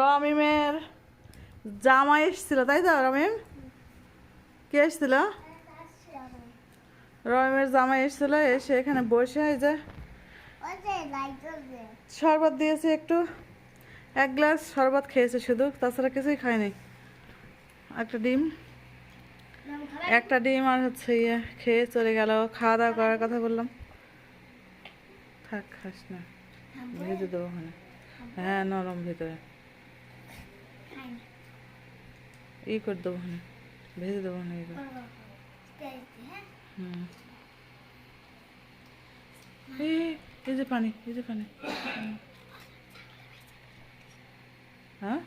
রমিমের জামাই এসেছিল, তাই তো রমিম? কে এসেছিল? রমিমের জামাই এসেছিল, এসে এখানে বসে এই যে শরবত দিয়েছে একটু। এক গ্লাস শরবত খেয়েছে শুধু, তাছাড়া কিছুই খায়নি। একটা ডিম। একটা ডিম আর হচ্ছে ইয়ে খেয়ে চলে গেল। খাওয়া দাওয়া করার কথা বললাম। থাক, খাস না। ভেজে দেবো ওখানে। হ্যাঁ নরম ভিতরে। ই করে দেবো ভেজে দেবো ই করে। হুম এই যে পানি এই যে পানি। হ্যাঁ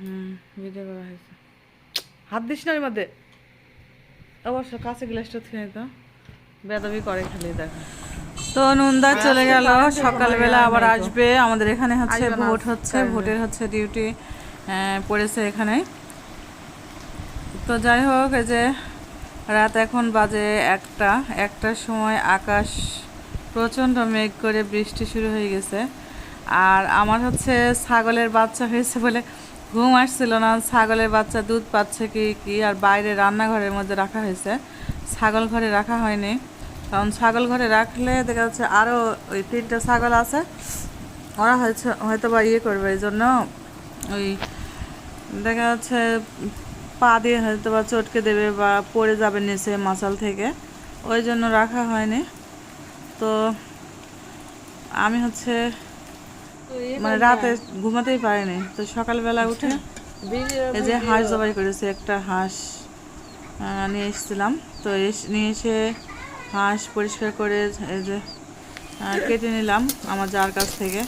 হুম ভিডিও করা হয়েছে হাত দিস না ওর মধ্যে। অবশ্য কাছে গ্লাসটা থুয়ে তো। বেদবি করে খালি দেখো। তো নন্দা চলে গেল। সকালবেলা আবার আসবে। আমাদের এখানে হচ্ছে ভোট হচ্ছে ভোটের হচ্ছে ডিউটি পড়েছে এখানে। তো যাই হোক এই যে রাত এখন বাজে একটা। একটার সময় আকাশ প্রচণ্ড মেঘ করে বৃষ্টি শুরু হয়ে গেছে। আর আমার হচ্ছে ছাগলের বাচ্চা হয়েছে বলে ঘুম আসছিল না। ছাগলের বাচ্চা দুধ পাচ্ছে কি কি আর বাইরে রান্নাঘরের মধ্যে রাখা হয়েছে। ছাগল ঘরে রাখা হয়নি। কারণ ছাগল ঘরে রাখলে দেখা যাচ্ছে আরও ওই তিনটে ছাগল আছে। ওরা হয়তো হয়তো বা ইয়ে করবে এই জন্য ওই দেখা যাচ্ছে পা দিয়ে হয়তো বা চটকে দেবে বা পড়ে যাবে নিচে মাচাল থেকে ওই জন্য রাখা হয়নি। তো আমি হচ্ছে মানে রাতে ঘুমাতেই পারিনি তো সকালবেলা উঠে এই যে হাঁস জবাই করেছি একটা হাঁস নিয়ে এসেছিলাম। তো এস- নিয়ে এসে হাঁস পরিষ্কার করে এই যে কেটে নিলাম আমার যার কাছ থেকে।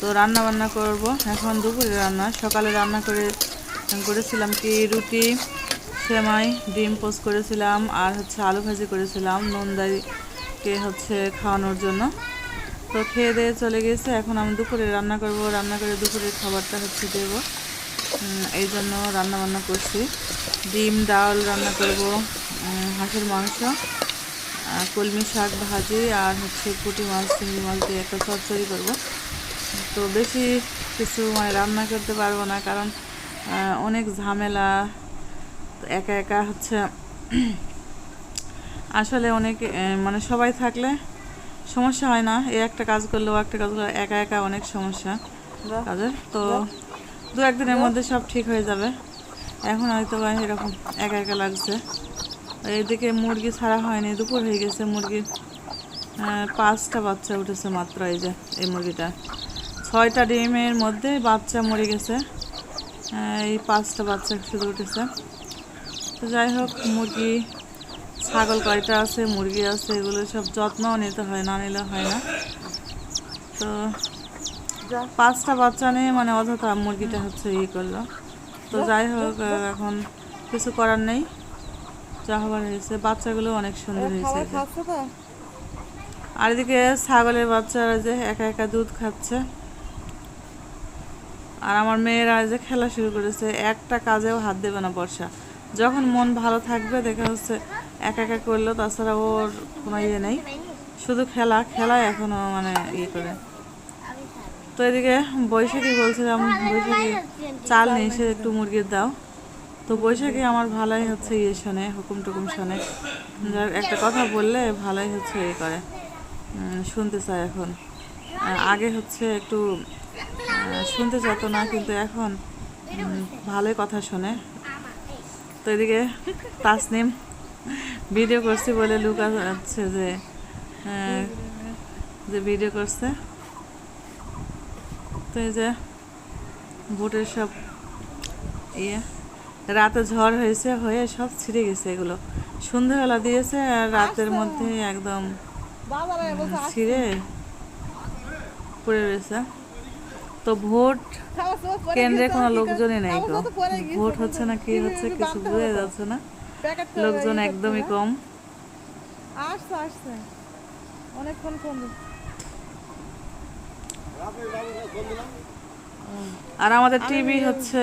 তো রান্না বান্না করব। এখন দুপুরে রান্না। সকালে রান্না করে, করেছিলাম কি, রুটি, সেমাই, ডিম পোস্ট করেছিলাম, আর হচ্ছে আলু ভাজি করেছিলাম নন্দাইকে হচ্ছে খাওয়ানোর জন্য। তো খেয়ে দিয়ে চলে গেছে। এখন আমি দুপুরে রান্না করব। রান্না করে দুপুরের খাবারটা হচ্ছে দেবো। এই জন্য রান্না বান্না করছি। ডিম, ডাল রান্না করব। হাঁসের মাংস। কলমি শাক ভাজি আর হচ্ছে পুঁটি মাছ চিংড়ি মাছ দিয়ে একটা চচ্চড়ি করব। তো বেশি কিছু মানে রান্না করতে পারব না কারণ অনেক ঝামেলা একা একা হচ্ছে। আসলে অনেক মানে সবাই থাকলে সমস্যা হয় না। এই একটা কাজ করলেও একটা কাজ করলে একা একা অনেক সমস্যা কাজের। তো দু একদিনের মধ্যে সব ঠিক হয়ে যাবে। এখন হয়তো এরকম একা একা লাগছে। এইদিকে মুরগি ছাড়া হয়নি, দুপুর হয়ে গেছে মুরগির পাঁচটা বাচ্চা উঠেছে মাত্র এই যে, এই মুরগিটা। ছয়টা ডিমের মধ্যে বাচ্চা মরে গেছে। এই পাঁচটা বাচ্চা শুধু উঠেছে। তো যাই হোক, মুরগি, ছাগল কয়টা আছে, মুরগি আছে, এগুলো সব যত্নও নিতে হয়, না নিলে হয় না। তো পাঁচটা বাচ্চা নিয়ে মানে অযথা মুরগিটা হচ্ছে ইয়ে করল। তো যাই হোক এখন কিছু করার নেই। যা হবার হয়েছে। বাচ্চাগুলো অনেক সুন্দর হয়েছে আর এদিকে ছাগলের বাচ্চারা যে একা একা দুধ খাচ্ছে। আর আমার মেয়েরা যে খেলা শুরু করেছে একটা কাজেও হাত দেবে না বর্ষা। যখন মন ভালো থাকবে দেখা হচ্ছে একা একা করল তাছাড়া ওর কোনো ইয়ে নেই। শুধু খেলা খেলায় এখনও মানে ইয়ে করে। তো এদিকে বৈশাখী বলছিলাম বৈশাখী চাল নিয়ে এসে একটু মুরগির দাও। তো বৈশাখী আমার ভালোই হচ্ছে ইয়ে শোনে, হুকুম টুকুম শোনে। যার একটা কথা বললে ভালোই হচ্ছে ইয়ে করে। শুনতে চায় এখন। আগে হচ্ছে একটু শুনতে চাতো না, কিন্তু এখন ভালোই কথা শোনে। তো এদিকে তাসনিম ভিডিও করছি বলে লুকা যাচ্ছে যে যে ভিডিও করছে। তো এই যে বোটের সব ইয়ে। রাতে ঝড় হয়েছে হয়ে সব ছিঁড়ে গেছে এগুলো। সন্ধ্যাবেলা দিয়েছে আর রাতের মধ্যে একদম ছিঁড়ে পড়ে রয়েছে। তো ভোট কেন্দ্রে কোনো লোকজনই নাই গো। ভোট হচ্ছে না কি হচ্ছে কিছু বোঝা যাচ্ছে না। লোকজন একদমই কম। আসছে আসছে। অনেকক্ষণ ফোন আর আমাদের টিভি হচ্ছে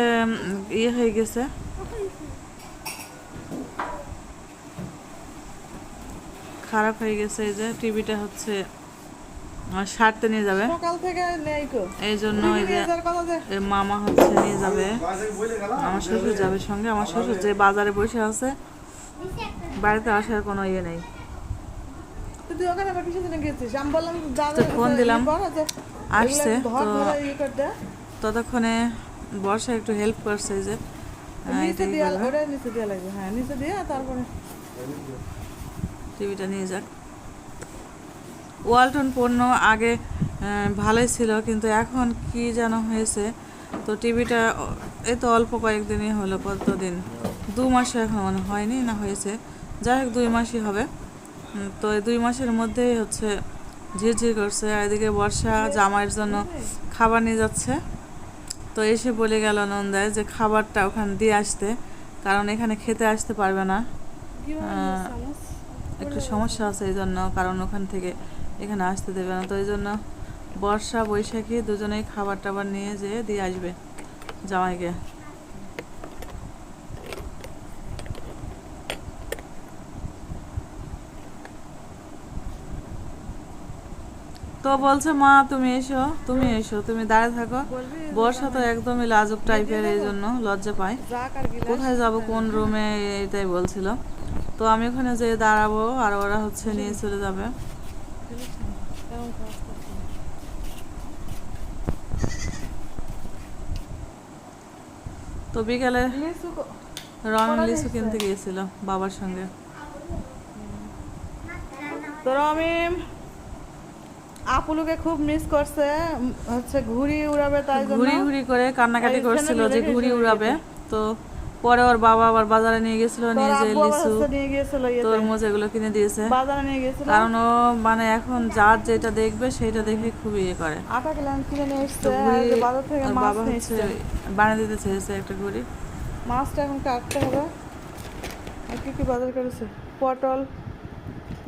ইয়ে হয়ে গেছে। খারাপ হয়ে গেছে এই যে টিভিটা হচ্ছে সারতে নিয়ে যাবে। সকাল থেকে এই জন্য ওই যে মামা হচ্ছে নিয়ে যাবে। আমার শ্বশুর যাবে সঙ্গে আমার শ্বশুর যে বাজারে বসে আছে বাড়িতে আসার কোনো ইয়ে নেই। ফোন দিলাম, আসছে ইয়ে ততক্ষণে বর্ষা একটু হেল্প করছে এই যে। নিচে এটাই দিয়ে করবে। ওটা নিচে দিয়ে লাগবে। হ্যাঁ নিচে দিয়ে তারপরে টিভিটা নিয়ে যাক। ওয়ালটন পণ্য আগে ভালোই ছিল কিন্তু এখন কি যেন হয়েছে। তো টিভিটা এই তো অল্প কয়েকদিনই হলো কতদিন? দু মাসে এখন মনে হয়নি না হয়েছে। যাই হোক দুই মাসই হবে। তো এই দুই মাসের মধ্যেই হচ্ছে ঝিরঝির করছে এদিকে বর্ষা জামাইয়ের জন্য খাবার নিয়ে যাচ্ছে। তো এসে বলে গেল নন্দায় যে খাবারটা ওখানে দিয়ে আসতে, কারণ এখানে খেতে আসতে পারবে না। একটু সমস্যা আছে এই জন্য, কারণ ওখান থেকে এখানে আসতে দেবে না। তো এই জন্য বর্ষা, বৈশাখী দুজনেই খাবার টাবার নিয়ে যেয়ে দিয়ে আসবে, জামাইকে। তো বলছে, মা, তুমি এসো তুমি এসো, তুমি দাঁড়িয়ে থাকো। বর্ষা তো একদমই লাজুক টাইপের এই জন্য লজ্জা গিলাস কোথায় যাব, কোন রুমে, এটাই বলছিল। তো আমি ওখানে যেয়ে দাঁড়াবো আর ওরা হচ্ছে নিয়ে চলে যাবে? তো বিকালে লিচু রং লিচু কিনতে গিয়েছিল বাবার সঙ্গে। তোর আমি আপুলুকে খুব মিস করছে হচ্ছে ঘুড়ি উড়াবে তাই জন্য। ঘুরি ঘুরি করে কান্নাকাটি করছিল যে ঘুরি উড়াবে। তো পরে ওর বাবা আবার বাজারে নিয়ে গেছিল নিয়ে যে লিচু তরমুজ এগুলো কিনে দিয়েছে। বাজারে নিয়ে গিয়েছিল কারণ ও মানে এখন যার যেটা দেখবে সেটা দেখে খুবই ইয়ে করে। আটা কিলাম কিনে নিয়ে এসছে বাজার থেকে মাছ নিয়ে হচ্ছে বানিয়ে দিতে চেয়েছে একটা ঘুড়ি। মাছটা এখন কাটতে হবে। কি কি বাজার করেছে? পটল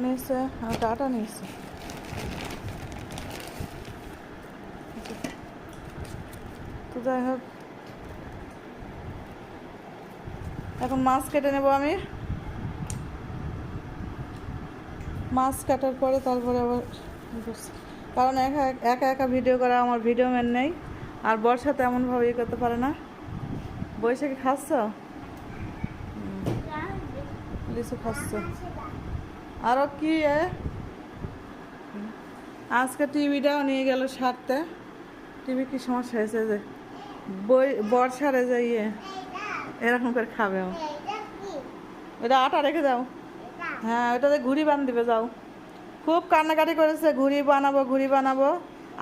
নিয়েছে আর ডাটা নিয়েছে তো যাই হোক। এখন মাছ কেটে নেব আমি। মাছ কাটার পরে তারপরে আবার কারণ একা একা একা ভিডিও করা আমার ভিডিও ম্যান নেই। আর বর্ষা তেমনভাবে ইয়ে করতে পারে না। বৈশাখী খাচ্ছ? লিচু খাচ্ছ। আরও কি? আজকে টিভিটাও নিয়ে গেল সারতে। টিভি কি সমস্যা হয়েছে যে? বর্ষারে যে ইয়ে এরকম করে খাবে ওটা আটা রেখে দাও। হ্যাঁ ওটাতে ঘুড়ি বান দিবে যাও। খুব কান্নাকাটি করেছে, ঘুড়ি বানাবো ঘুড়ি বানাবো।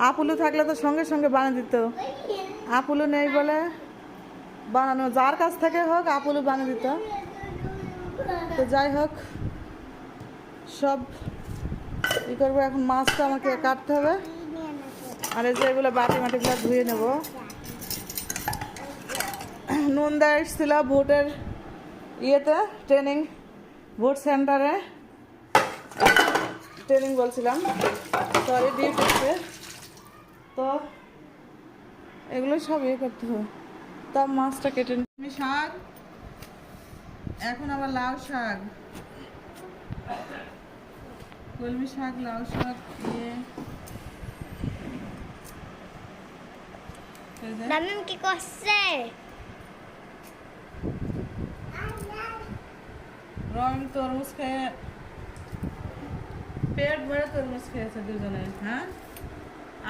আপুলু থাকলে তো সঙ্গে সঙ্গে বানিয়ে দিত। আপুলু নেই বলে বানানো, যার কাছ থেকে হোক আপুলু বানিয়ে দিত। তো যাই হোক, সব ই করব। এখন মাছটা আমাকে কাটতে হবে। আর এই বাটি মাটিগুলো ধুয়ে নেব। নুন দেওয়া এসেছিল ভোটের ইয়েতে ট্রেনিং ভোট সেন্টারে ট্রেনিং বলছিলাম। সরি ডিউটিতে তো এগুলো সব ইয়ে করতে হবে। তা মাছটা কেটে নি। শাক, এখন আবার লাউ শাক। কলমি শাক, লাউ শাক এই কি করছে? রং তরমুজ খেয়ে পেট ভরে তরমুজ খেয়েছে দুজনে হ্যাঁ?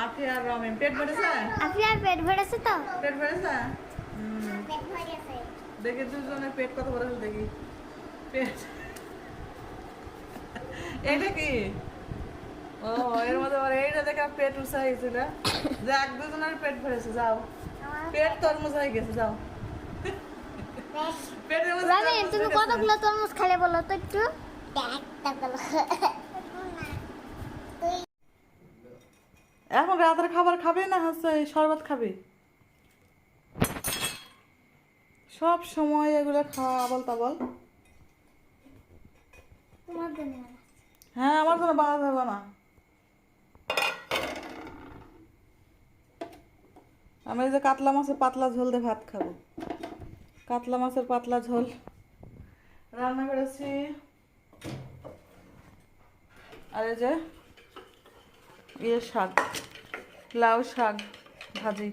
আপনি আর রমেন পেট ভরেছে? আপনার পেট ভরেছে তো? পেট ভরেছে? পেট ভরেছে। দেখি দুজনের পেট কত হয়েছে দেখি। পেট। এটা কি? ও এর মধ্যে এইটা দেখে পেট উৎসাহ হয়েছিল যাক দুজনের পেট ভরেছে যাও। পেট তরমুজ হয়ে গেছে যাও। পেটের মধ্যে তুমি কতগুলো তরমুজ খেলে বলো তো একটু? এখন রাতের খাবার খাবে না হচ্ছে শরবত খাবে? সব সময় এগুলো খাওয়া আবল তাবল হ্যাঁ আমার জন্য বানাতে হবে না। আমি এই যে কাতলা মাছের পাতলা ঝোল দিয়ে ভাত খাব। কাতলা মাছের পাতলা ঝোল। রান্না করেছি আর এই যে ইয়ে শাক, লাউ শাক ভাজি।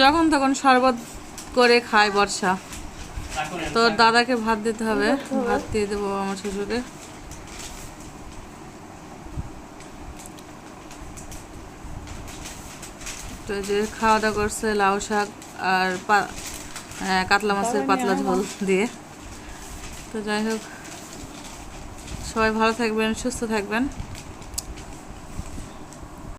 যখন তখন শরবত করে খায় বর্ষা। তো দাদাকে ভাত দিতে হবে। ভাত দিয়ে দেবো আমার শ্বশুরকে। তো যে খাওয়া দাওয়া করছে লাউ শাক আর পা- আহ, কাতলা মাছের পাতলা ঝোল দিয়ে। তো যাই হোক সবাই ভালো থাকবেন সুস্থ থাকবেন।